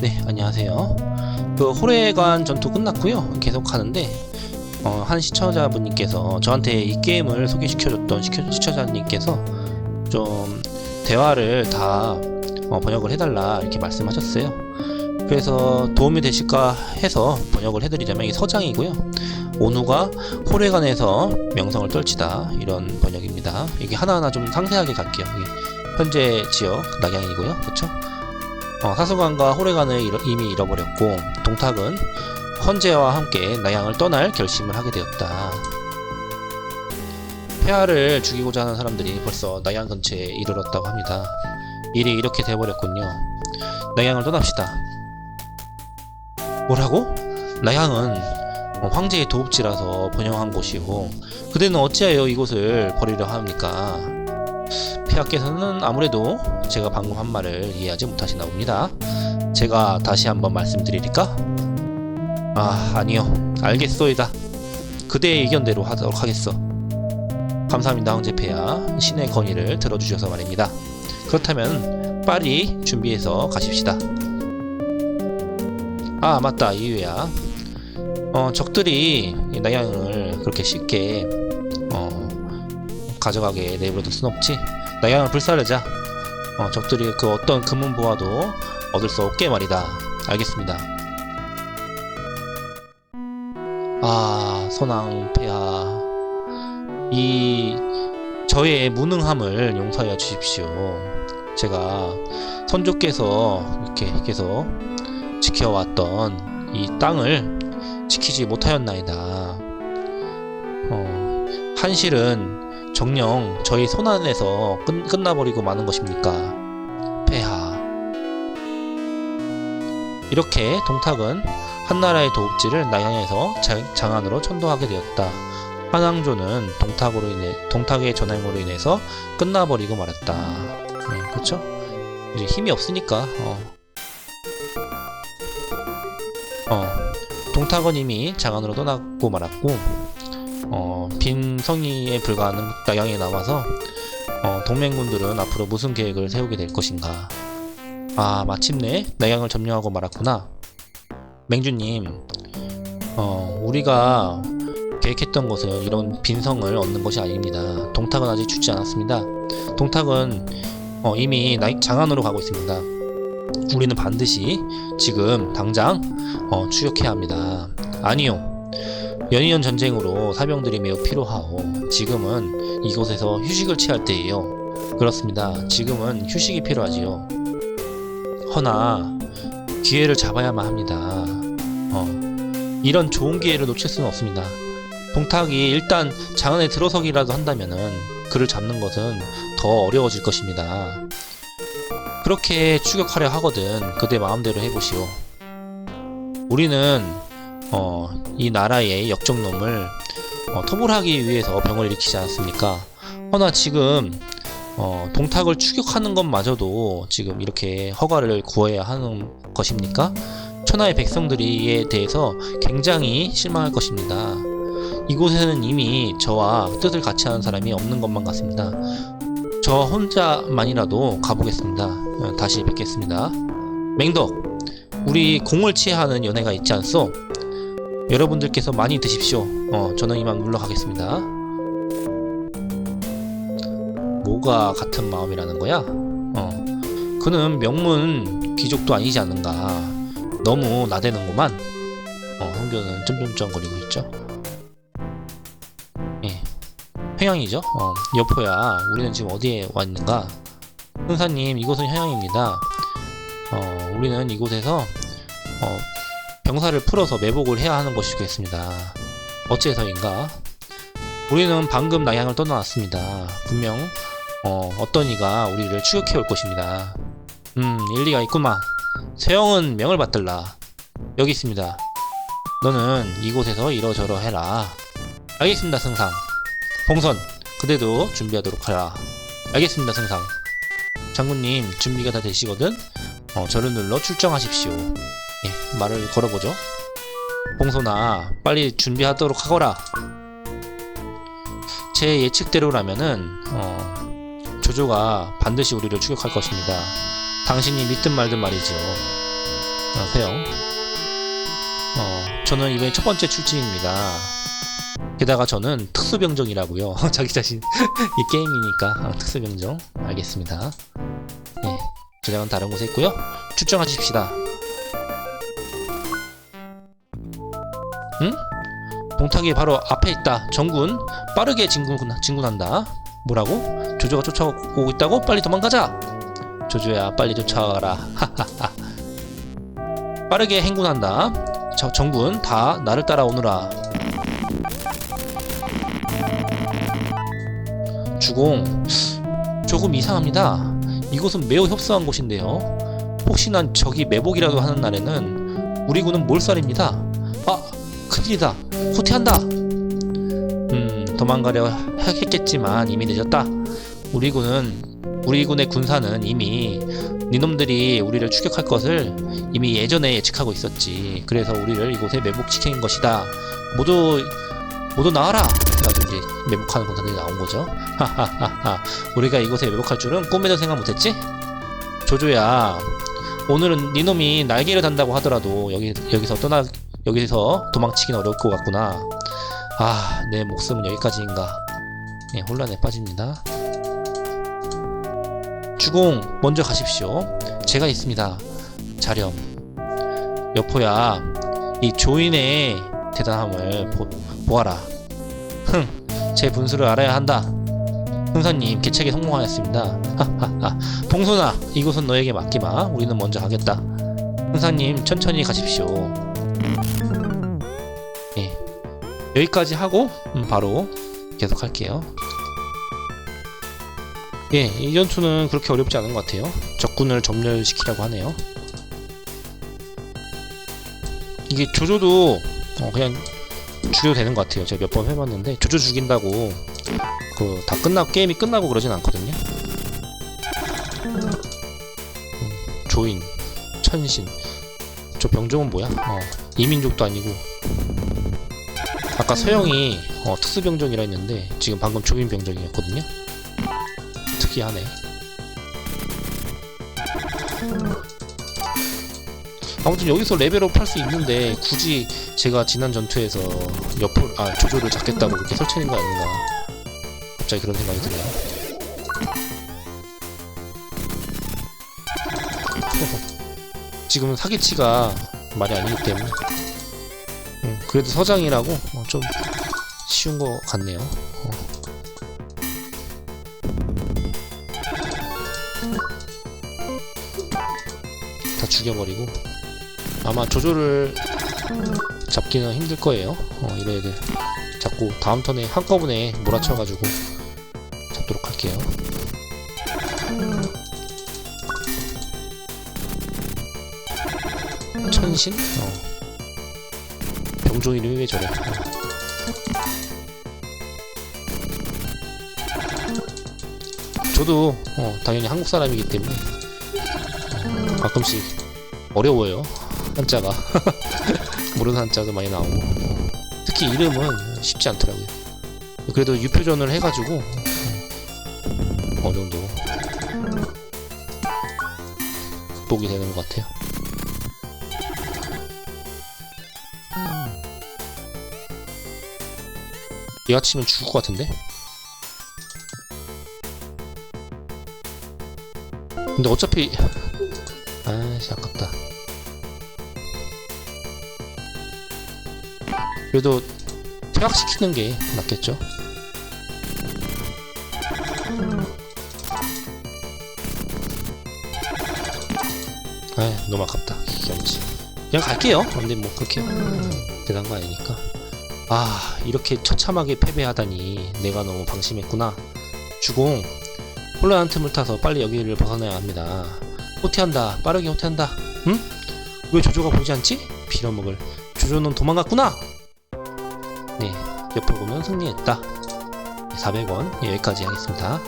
네, 안녕하세요. 그 호래관 전투 끝났고요. 계속 하는데 어, 한 시청자분님께서 저한테 이 게임을 소개시켜줬던 시켜- 시청자님께서 좀 대화를 다 어, 번역을 해달라 이렇게 말씀하셨어요. 그래서 도움이 되실까 해서 번역을 해드리자면 이게 서장이고요. 온우가 호래관에서 명성을 떨치다 이런 번역입니다. 이게 하나하나 좀 상세하게 갈게요. 현재 지역 낙양이고요. 그렇죠? 어, 사수관과 호래관을 잃어- 이미 잃어버렸고 동탁은 헌재와 함께 나양을 떠날 결심을 하게 되었다. 폐하를 죽이고자 하는 사람들이 벌써 나양 근처에 이르렀다고 합니다. 일이 이렇게 돼버렸군요. 나양을 떠납시다. 뭐라고? 나양은 어, 황제의 도읍지라서 번영한 곳이고 그대는 어찌하여 이곳을 버리려 합니까? 폐하께서는 아무래도 제가 방금 한 말을 이해하지 못하시나 봅니다. 제가 다시 한번 말씀드리리까? 아, 아니요. 알겠소이다. 그대의 의견대로 하도록 하겠어. 감사합니다, 황제폐하. 신의 건의를 들어주셔서 말입니다. 그렇다면 빨리 준비해서 가십시다. 아, 맞다, 이유야. 어, 적들이 이 나양을 그렇게 쉽게 어, 가져가게 내버려둘 순 없지. 나양을 불사르자. 어, 적들이 그 어떤 금은보화도 얻을 수 없게 말이다. 알겠습니다. 아, 선왕 폐하. 이 저의 무능함을 용서하여 주십시오. 제가 선조께서 이렇게 계속 지켜왔던 이 땅을 지키지 못하였나이다. 어, 한실은 정령 저희 손안에서 끝, 끝나버리고 마는 것입니까? 폐하. 이렇게 동탁은 한나라의 도읍지를 나양에서 자- 장안으로 천도하게 되었다. 한왕조는 동탁으로 인해 동탁의 전행으로 인해서 끝나버리고 말았다. 네, 그렇죠? 이제 힘이 없으니까. 어. 어. 동탁은 이미 장안으로 떠나고 말았고, 어, 빈 성의에 불과하는 나양에 남아서 어, 동맹군들은 앞으로 무슨 계획을 세우게 될 것인가. 아, 마침내 나양을 점령하고 말았구나. 맹주님, 어, 우리가 계획했던 것은 이런 빈성을 얻는 것이 아닙니다. 동탁은 아직 죽지 않았습니다. 동탁은 어, 이미 나- 장안으로 가고 있습니다. 우리는 반드시 지금 당장 어, 추격해야 합니다. 아니요. 연이은 전쟁으로 사병들이 매우 필요하오. 지금은 이곳에서 휴식을 취할 때예요. 그렇습니다. 지금은 휴식이 필요하지요. 허나 기회를 잡아야만 합니다. 어, 이런 좋은 기회를 놓칠 수는 없습니다. 동탁이 일단 장안에 들어서기라도 한다면은 그를 잡는 것은 더 어려워질 것입니다. 그렇게 추격하려 하거든 그대 마음대로 해보시오. 우리는 어, 이 나라의 역적놈을 어, 토벌하기 위해서 병을 일으키지 않았습니까? 허나 지금 어, 동탁을 추격하는 것마저도 지금 이렇게 허가를 구해야 하는 것입니까? 천하의 백성들이에 대해서 굉장히 실망할 것입니다. 이곳에는 이미 저와 뜻을 같이 하는 사람이 없는 것만 같습니다. 저 혼자만이라도 가보겠습니다. 어, 다시 뵙겠습니다. 맹덕, 우리 공을 취하는 연애가 있지 않소? 여러분들께서 많이 드십시오. 어, 저는 이만 물러가겠습니다. 뭐가 같은 마음이라는 거야? 어, 그는 명문 귀족도 아니지 않는가. 너무 나대는구만. 어, 성교는 점점점거리고 있죠. 예. 평양이죠. 어, 여포야, 우리는 지금 어디에 와 있는가? 흥사님, 이곳은 평양입니다. 어, 우리는 이곳에서 어, 병사를 풀어서 매복을 해야 하는 것이겠습니다. 어째서인가? 우리는 방금 나양을 떠나왔습니다. 분명 어, 어떤 이가 우리를 추격해 올 것입니다. 음, 일리가 있구만. 세영은 명을 받들라. 여기 있습니다. 너는 이곳에서 이러저러 해라. 알겠습니다, 승상. 봉선, 그대도 준비하도록 하라. 알겠습니다, 승상. 장군님, 준비가 다 되시거든? 어, 저를 눌러 출정하십시오. 예, 말을 걸어보죠. 봉선아, 빨리 준비하도록 하거라. 제 예측대로라면은, 어, 조조가 반드시 우리를 추격할 것입니다. 당신이 믿든 말든 말이죠. 어, 세영. 어, 저는 이번에 첫 번째 출진입니다. 게다가 저는 특수병정이라고요. 자기 자신 이 게임이니까 아, 특수병정. 알겠습니다. 예, 저장은 다른 곳에 있고요. 출정하십시다. 응? 동탁이 바로 앞에 있다. 정군 빠르게 진군 진군한다. 뭐라고? 조조가 쫓아오고 있다고? 빨리 도망가자. 조조야 빨리 쫓아와라. 빠르게 행군한다. 저 정군 다 나를 따라오느라. 주공 조금 이상합니다. 이곳은 매우 협소한 곳인데요. 혹시나 적이 매복이라도 하는 날에는 우리 군은 몰살입니다. 아 큰일이다. 후퇴한다. 음 도망가려 했겠지만 이미 늦었다. 우리 군은 우리 군의 군사는 이미 니놈들이 우리를 추격할 것을 이미 예전에 예측하고 있었지. 그래서 우리를 이곳에 매복시킨 것이다. 모두 모두 나와라. 그래가지고 이제 매복하는 군사들이 나온 거죠. 하하하하. 우리가 이곳에 매복할 줄은 꿈에도 생각 못했지? 조조야. 오늘은 니놈이 날개를 단다고 하더라도 여기 여기서 떠나 여기서 도망치긴 어려울 것 같구나. 아, 내 목숨은 여기까지인가. 네, 혼란에 빠집니다. 주공, 먼저 가십시오. 제가 있습니다. 자렴. 여포야, 이 조인의 대단함을 보, 보아라. 흥, 제 분수를 알아야 한다. 흥사님, 개책에 성공하였습니다. 하하하. 봉선아, 이곳은 너에게 맡기마. 우리는 먼저 가겠다. 흥사님, 천천히 가십시오. 예. 여기까지 하고, 음, 바로 계속 할게요. 예, 이 전투는 그렇게 어렵지 않은 것 같아요. 적군을 점멸시키라고 하네요. 이게 조조도 어, 그냥 죽여도 되는 것 같아요. 제가 몇 번 해봤는데 조조 죽인다고 그 다 끝나고 게임이 끝나고 그러진 않거든요. 음, 조인, 천신, 저 병종은 뭐야? 어, 이민족도 아니고 아까 서영이 어, 특수병종이라 했는데 지금 방금 조인 병종이었거든요. 특이하네. 아무튼 여기서 레벨업 할 수 있는데 굳이 제가 지난 전투에서 옆을 아 조조를 잡겠다고 그렇게 설치는 거 아닌가 갑자기 그런 생각이 드네요. 지금은 사기치가 말이 아니기 때문에 음, 그래도 서장이라고 어, 좀 쉬운 거 같네요. 어. 다 죽여버리고 아마 조조를 잡기는 힘들 거예요. 어, 이런 애들 잡고 다음 턴에 한꺼번에 몰아쳐가지고 잡도록 할게요. 천신? 어. 병종 이름이 왜 저래? 어. 저도 어, 당연히 한국 사람이기 때문에 어, 가끔씩 어려워요 한자가 모르는 한자도 많이 나오고 어, 특히 이름은 쉽지 않더라고요 그래도 유표전을 해가지고 어, 어느 정도 극복이 되는 것 같아요 얘가 치면 죽을 것 같은데? 근데 어차피 아씨 아깝다. 그래도 퇴학시키는 게 낫겠죠? 아 너무 아깝다. 경치. 그냥 갈게요. 근데 뭐 그렇게 대단한 거 아니니까 아 이렇게 처참하게 패배하다니 내가 너무 방심했구나. 주공 혼란한 틈을 타서 빨리 여기를 벗어나야 합니다. 호퇴한다. 빠르게 호퇴한다. 응? 왜 조조가 보이지 않지? 빌어먹을. 조조는 도망갔구나. 네 옆에 보면 승리했다. 400원. 예, 여기까지 하겠습니다